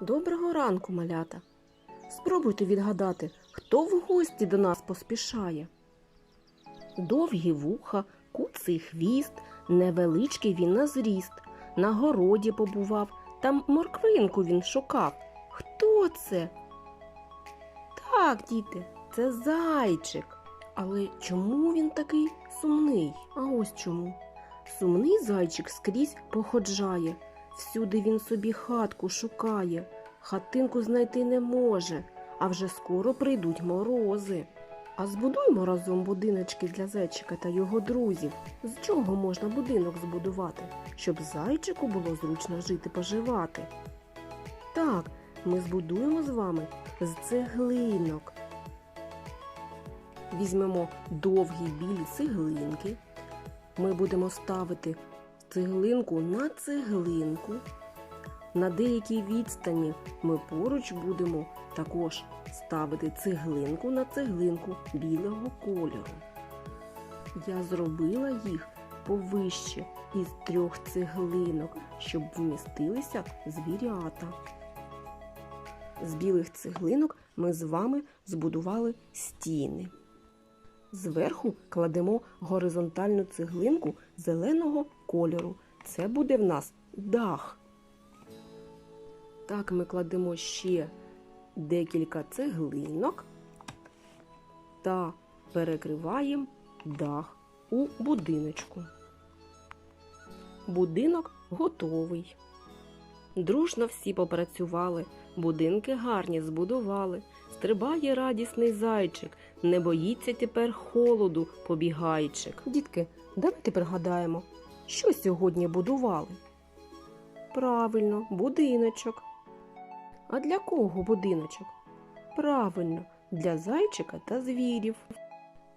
Доброго ранку, малята. Спробуйте відгадати, хто в гості до нас поспішає. Довгі вуха, куций хвіст, невеличкий він на зріст. На городі побував, там морквинку він шукав. Хто це? Так, діти, це зайчик. Але чому він такий сумний? А ось чому. Сумний зайчик скрізь походжає. Всюди він собі хатку шукає, хатинку знайти не може, а вже скоро прийдуть морози. А збудуймо разом будиночки для зайчика та його друзів. З чого можна будинок збудувати, щоб зайчику було зручно жити поживати? Так, ми збудуємо з вами з цеглинок. Візьмемо довгі білі цеглинки. Ми будемо ставити цеглинку на цеглинку. На деякій відстані ми поруч будемо також ставити цеглинку на цеглинку білого кольору. Я зробила їх повище із трьох цеглинок, щоб вмістилися звірята. З білих цеглинок ми з вами збудували стіни. Зверху кладемо горизонтальну цеглинку зеленого кольору. Це буде в нас дах. Так ми кладемо ще декілька цеглинок та перекриваємо дах у будиночку. Будинок готовий. Дружно всі попрацювали, будинки гарні збудували. Стрибає радісний зайчик, не боїться тепер холоду побігайчик. Дітки, давайте пригадаємо, що сьогодні будували. Правильно, будиночок. А для кого будиночок? Правильно, для зайчика та звірів.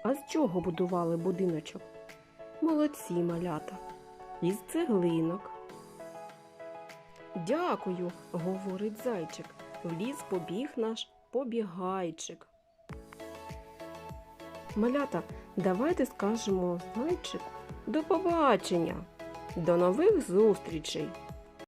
А з чого будували будиночок? Молодці малята. Із цеглинок. Дякую, говорить зайчик. В ліс побіг наш побігайчик. Малята, давайте скажемо зайчику до побачення, до нових зустрічей.